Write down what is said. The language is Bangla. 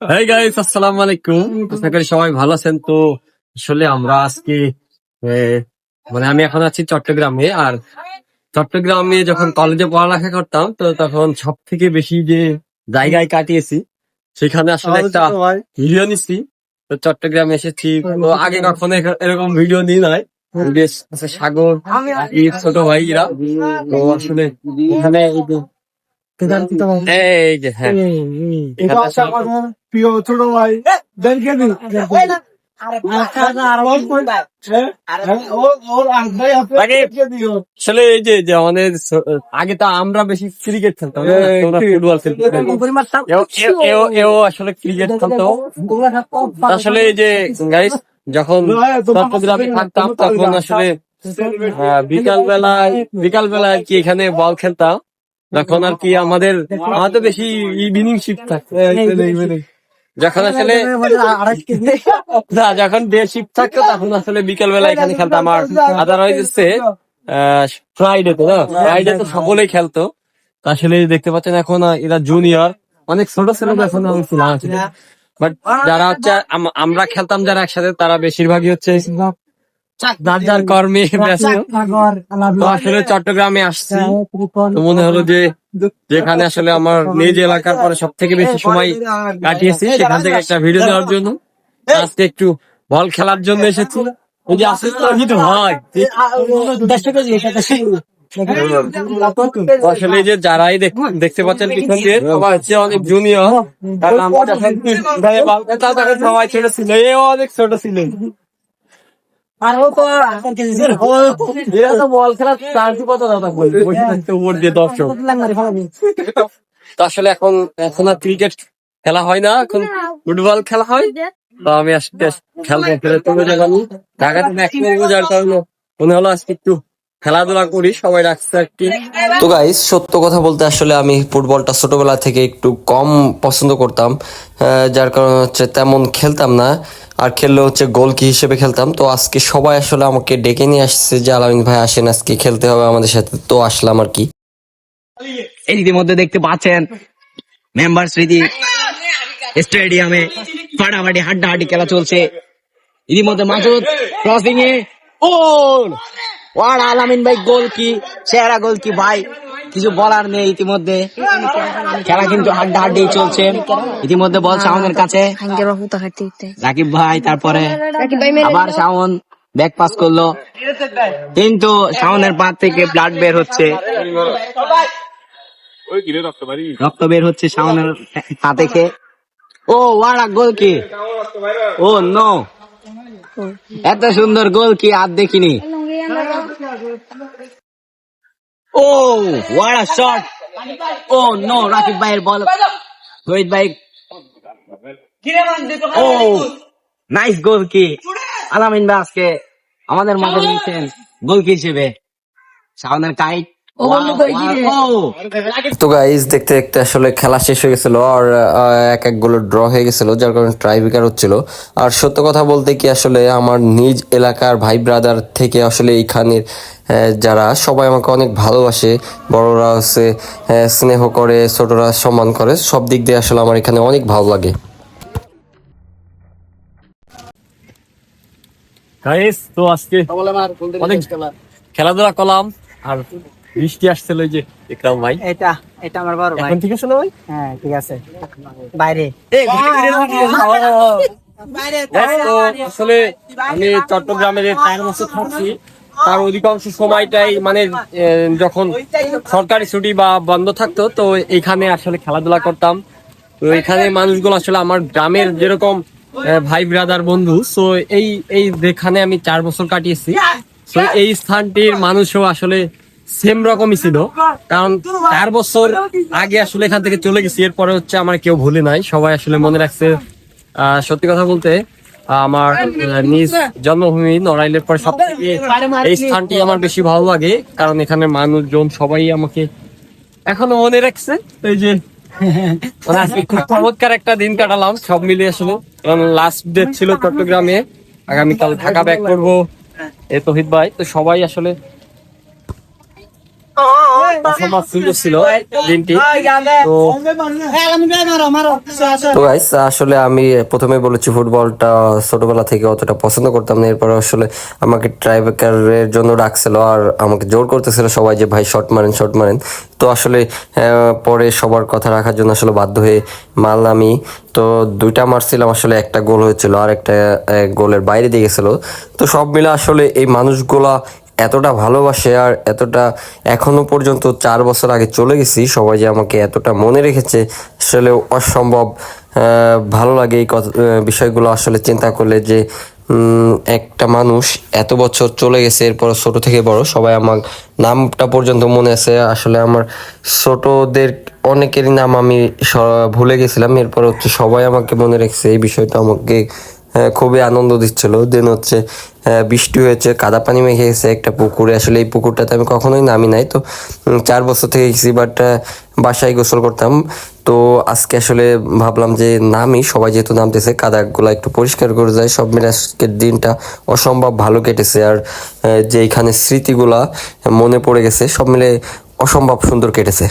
হাই গাইস আসসালামু আলাইকুম আশা করি সবাই ভালো আছেন তো আসলে আমরা আজকে মানে আমি এখন আছি চট্টগ্রামে আর চট্টগ্রামে যখন কলেজে পড়ালেখা করতাম তো তখন সব থেকে বেশি যে জায়গায় কাটিয়েছি সেখানে আসলে একটা ভিডিও নিচ্ছি তো চট্টগ্রামে এসেছি তো আগে কখনো এরকম ভিডিও নিই নাই বেশ আছে সাগর ছোট ভাইরা তো আসলে এখানে এই যে- হ্যাঁ আসলে- প্রিয় ছোট ভাই দিন আসলে এই যে আমাদের আগে তো আমরা বেশি ক্রিকেট খেলতাম। ফুটবল এও- আসলে ক্রিকেট খেলতো। আসলে এই যে গাইস যখন থাকতাম তখন আসলে বিকাল বেলায় বিকাল বেলায় কি এখানে বল খেলতাম? তখন আর কি আমাদের আমাদের বেশি ইভিনিং শিফট থাকতো। যখন আসলে না যখন ডে শিফট থাকতো তখন আসলে বিকেল বেলা এখানে খেলতাম। আর আদারওয়াইজ হচ্ছে ফ্রাইডে তো না? ফ্রাইডে তো সকলেই খেলতো। আসলে দেখতে পাচ্ছেন এখন এরা জুনিয়র অনেক ছোট ছেলে এখন বাট যারা হচ্ছে আমরা খেলতাম যারা একসাথে তারা বেশিরভাগই হচ্ছে যার যার কর্মে ব্যস্ত আসলে চট্টগ্রামে আসছি তো মনে হলো যে যেখানে আসলে আমার নিজ এলাকার পরে সব থেকে বেশি সময় কাটিয়েছি সেখান থেকে একটা ভিডিও দেওয়ার জন্য আজকে একটু বল খেলার জন্য এসেছি ওই যে আসিস তো হয় আসলে যে যারাই দেখতে পাচ্ছেন পিছন দিয়ে সবাই হচ্ছে অনেক জুনিয়র কারণ আমরা যখন গায়ে বল খেলতাম তখন সবাই এরা তো বল দাদা বসে থাকতে দিয়ে দর্শক। তো আসলে এখন এখন আর ক্রিকেট খেলা হয় না। এখন ফুটবল খেলা হয়। তো আমি আসতে খেলব ফেরত ঢাকাতে ম্যাক্সিমাম যার কারণে। মনে হলো আজকে একটু খেলাধুলা করি সবাই রাখছে একটি তো গাইস সত্য কথা বলতে আসলে আমি ফুটবলটা ছোটবেলা থেকে একটু কম পছন্দ করতাম আহ, যার কারণে হচ্ছে তেমন খেলতাম না আর খেললে হচ্ছে গোলকি হিসেবে খেলতাম। তো আজকে সবাই আসলে আমাকে ডেকে নিয়ে আসছে যে আলামিন ভাই আসেন আজকে খেলতে হবে আমাদের সাথে। তো আসলাম আর কি। এই ইতিমধ্যে দেখতে পাচ্ছেন মেম্বার স্মৃতি স্টেডিয়ামে ফাটাফাটি হাড্ডাহাড্ডি খেলা চলছে। ইতিমধ্যে মাসুদ ক্রসিং এ গোল! ওয়ার আলামিন ভাই, গোল কি? সেরা গোল কি ভাই? কিছু বলার নেই ইতিমধ্যে। খেলা কিন্তু হাড্ডাহাড্ডি চলছে। ইতিমধ্যে বল শাওনের কাছে। রাকিব ভাই, তারপরে আবার শাওন ব্যাক পাস করল। কিন্তু শাওনের পা থেকে ব্লাড বের হচ্ছে। রক্ত বের হচ্ছে শাওনের পা থেকে। ও, ওয়ারা, গোল কি? ও, নো। এত সুন্দর গোল কি আর দেখিনি। ও ওয়ারা শট ও নো রাকিব ভাইয়ের বল রোহিত ভাই. ও নাইস গোল কি আলামিন ভাই আজকে আমাদের মাঝে নিয়েছেন গোল কি হিসেবে। শাওনের কাইট তো গাইজ দেখতে দেখতে আসলে খেলা শেষ হয়ে গেছিল আর এক এক গোল ড্র হয়ে গেছিল যার কারণে ট্রাইব্রেকার হচ্ছিল। আর সত্য কথা বলতে কি আসলে আমার নিজ এলাকার ভাই ব্রাদার থেকে আসলে এইখানের যারা সবাই আমাকে অনেক ভালোবাসে। বড়রা হচ্ছে স্নেহ করে ছোটরা সম্মান করে সব দিক দিয়ে আসলে আমার এখানে অনেক ভালো লাগে। তো আজকে অনেক খেলাধুলা করলাম আর বৃষ্টি আসছিল ওই যে ইকরাম ভাই। এটা এটা আমার বড় ভাই। এখন ঠিক আছে না ভাই? হ্যাঁ ঠিক আছে। বাইরে। আসলে আমি চট্টগ্রামের চার বছর থাকছি। তার অধিকাংশ সময়টাই মানে যখন সরকারি ছুটি বা বন্ধ থাকতো তো এখানে আসলে খেলাধুলা করতাম। তো এখানে মানুষগুলো আসলে আমার গ্রামের যেরকম ভাই ব্রাদার বন্ধু তো এই এই যেখানে আমি চার বছর কাটিয়েছি তো এই স্থানটির মানুষও আসলে সেম রকমই ছিল। কারণ চার বছর আগে আসলে এখান থেকে চলে গেছি, এরপরে হচ্ছে আমার কেউ ভুলে নাই। সবাই আসলে মনে রাখছে সত্যি কথা বলতে আমার নিজ জন্মভূমি নড়াইলের পরে সব এই স্থানটি আমার বেশি ভালো লাগে। কারণ এখানে মানুষজন সবাই আমাকে এখনও মনে রাখছে। এই যে খুব চমৎকার একটা দিন কাটালাম। সব মিলে আসলে কারণ লাস্ট ডেট ছিল চট্টগ্রামে। আগামীকাল ঢাকা ব্যাক করব। এ তহিদ ভাই, তো সবাই আসলে অসম্ভব সুন্দর ছিল দিনটি। তো তো গাইস আসলে আমি প্রথমে বলেছি ফুটবলটা ছোটবেলা থেকে অতটা পছন্দ করতাম না। এরপর আসলে আমাকে ট্রাইবেকারের জন্য ডাকছিল আর আমাকে জোর করতেছিল সবাই যে ভাই শট মারেন শট মারেন। তো আসলে পরে সবার কথা রাখার জন্য আসলে বাধ্য হয়ে মাল আমি তো দুইটা মারছিলাম আসলে একটা গোল হয়েছিল আর একটা গোলের বাইরে দিয়ে গেছিল। তো সব মিলে আসলে এই মানুষগুলা এতটা ভালোবাসে আর এতটা এখনও পর্যন্ত চার বছর আগে চলে গেছি, সবাই যে আমাকে এতটা মনে রেখেছে আসলে অসম্ভব ভালো লাগে এই কথা বিষয়গুলো আসলে চিন্তা করলে যে একটা মানুষ এত বছর চলে গেছে এরপর ছোট থেকে বড়, সবাই আমার নামটা পর্যন্ত মনে আছে, আসলে আমার ছোটদের অনেকেরই নাম আমি ভুলে গেছিলাম এরপর হচ্ছে সবাই আমাকে মনে রেখেছে, এই বিষয়টা আমাকে খুবই আনন্দ দিচ্ছিল। দেন হচ্ছে বৃষ্টি হয়েছে, কাদা পানি মেখে গেছে একটা পুকুরে। আসলে এই পুকুরটাতে আমি কখনোই নামি নাই, তো চার বছর থেকে গেছি বাট বাসায় গোসল করতাম। তো আজকে আসলে ভাবলাম যে নামি, সবাই যেহেতু নামতেছে, কাদাগুলো একটু পরিষ্কার করে যায় সব মিলে আজকের দিনটা অসম্ভব ভালো কেটেছে। আর যে এখানে স্মৃতিগুলা মনে পড়ে গেছে, সব মিলে অসম্ভব সুন্দর কেটেছে।